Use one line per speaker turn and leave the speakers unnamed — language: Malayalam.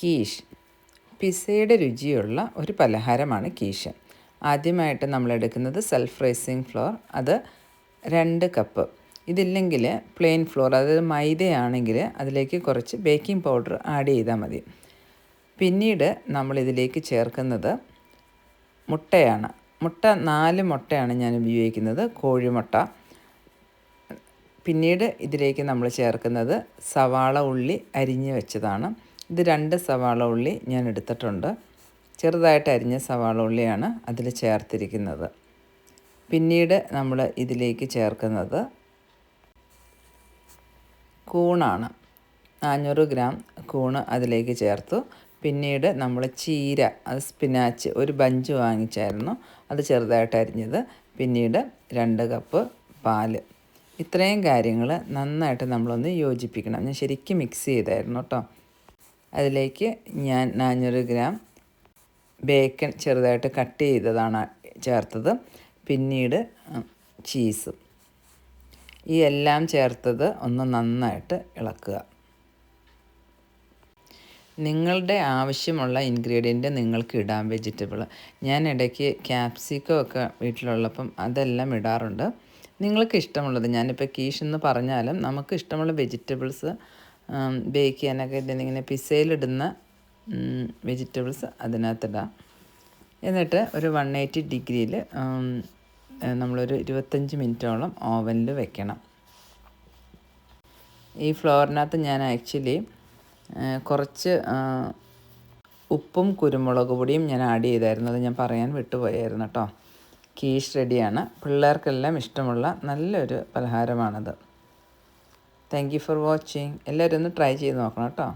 കീഷ്. പിസയുടെ രുചിയുള്ള ഒരു പലഹാരമാണ് കീഷ്. ആദ്യമായിട്ട് നമ്മൾ എടുക്കുന്നത് സെൽഫ് റൈസിങ് ഫ്ലോർ അത് രണ്ട് കപ്പ് ഇതില്ലെങ്കിൽ പ്ലെയിൻ ഫ്ലോർ അതായത് മൈദയാണെങ്കിൽ അതിലേക്ക് കുറച്ച് ബേക്കിംഗ് പൗഡർ ആഡ് ചെയ്താൽ മതി. പിന്നീട് നമ്മളിതിലേക്ക് ചേർക്കുന്നത് മുട്ടയാണ്. മുട്ട നാല് മുട്ടയാണ് ഞാൻ ഉപയോഗിക്കുന്നത് കോഴിമുട്ട. പിന്നീട് ഇതിലേക്ക് നമ്മൾ ചേർക്കുന്നത് സവാള ഉള്ളി അരിഞ്ഞ് വെച്ചതാണ്. ഇത് രണ്ട് സവാള ഉള്ളി ഞാൻ എടുത്തിട്ടുണ്ട്. ചെറുതായിട്ട് അരിഞ്ഞ സവാള ഉള്ളിയാണ് അതിൽ ചേർത്തിരിക്കുന്നത്. പിന്നീട് നമ്മൾ ഇതിലേക്ക് ചേർക്കുന്നത് കൂണാണ്. നാനൂറ് ഗ്രാം കൂണ് അതിലേക്ക് ചേർത്തു. പിന്നീട് നമ്മൾ ചീര അത് സ്പിനാച്ച് ഒരു ബഞ്ച് വാങ്ങിച്ചായിരുന്നു അത് ചെറുതായിട്ട് അരിഞ്ഞത്. പിന്നീട് രണ്ട് കപ്പ് പാൽ. ഇത്രയും കാര്യങ്ങൾ നന്നായിട്ട് നമ്മളൊന്ന് യോജിപ്പിക്കണം. ഞാൻ ശരിക്കും മിക്സ് ചെയ്തായിരുന്നു കേട്ടോ. അതിലേക്ക് ഞാൻ നാനൂറ് ഗ്രാം ബേക്കൺ ചെറുതായിട്ട് കട്ട് ചെയ്തതാണ് ചേർത്തത്. പിന്നീട് ചീസും. ഈ എല്ലാം ചേർത്തത് ഒന്ന് നന്നായിട്ട് ഇളക്കുക. നിങ്ങളുടെ ആവശ്യമുള്ള ഇൻഗ്രീഡിയന്റ് നിങ്ങൾക്ക് ഇടാം. വെജിറ്റബിൾ ഞാൻ ഇടയ്ക്ക് ക്യാപ്സിക്കം ഒക്കെ വീട്ടിലുള്ളപ്പം അതെല്ലാം ഇടാറുണ്ട്. നിങ്ങൾക്ക് ഇഷ്ടമുള്ളത് ഞാനിപ്പോൾ കീഷ് എന്ന് പറഞ്ഞാലും നമുക്ക് ഇഷ്ടമുള്ള വെജിറ്റബിൾസ് ബേക്ക് ചെയ്യാനൊക്കെ ഇങ്ങനെ പിസയിലിടുന്ന വെജിറ്റബിൾസ് അതിനകത്തിടാം. എന്നിട്ട് ഒരു വൺ എയ്റ്റി ഡിഗ്രിയിൽ നമ്മളൊരു ഇരുപത്തഞ്ച് മിനിറ്റോളം ഓവനിൽ വെക്കണം. ഈ ഫ്ലോറിനകത്ത് ഞാൻ ആക്ച്വലി കുറച്ച് ഉപ്പും കുരുമുളക് പൊടിയും ഞാൻ ആഡ് ചെയ്തായിരുന്നു. അത് ഞാൻ പറയാൻ വിട്ടുപോയായിരുന്നു കേട്ടോ. കീഷ് റെഡിയാണ്. പിള്ളേർക്കെല്ലാം ഇഷ്ടമുള്ള നല്ലൊരു പലഹാരമാണത്. താങ്ക് യു ഫോർ വാച്ചിങ് എല്ലാവരും ഒന്ന് ട്രൈ ചെയ്ത് നോക്കണം കേട്ടോ.